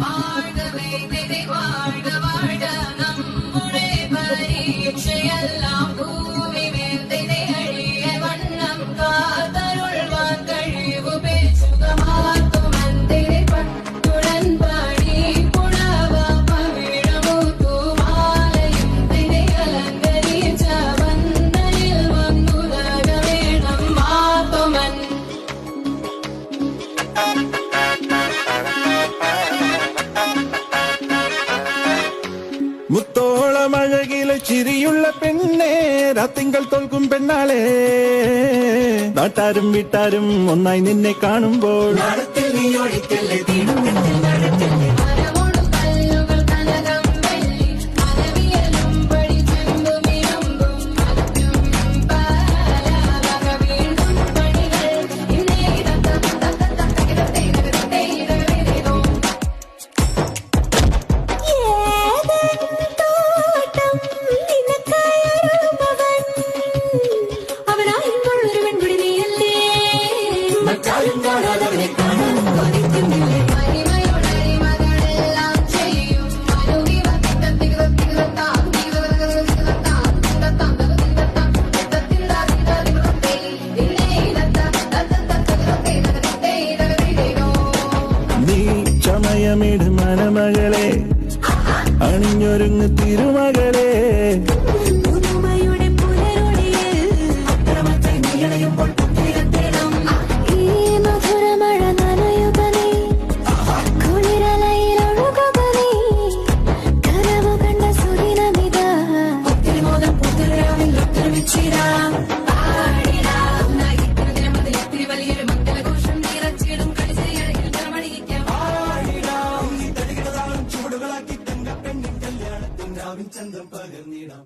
Ah. ചിരിയുള്ള പെണ്ണേ രാത്തിങ്കൾ തോൽക്കും പെണ്ണാളെ. നാട്ടാരും വീട്ടാരും ഒന്നായി നിന്നെ കാണുമ്പോൾ. സമയമിട് മനമകളെ അണിഞ്ഞൊരുങ്ങ് തിരുമകളെ. രാവിൻ ചന്തം പകർന്നിടാം.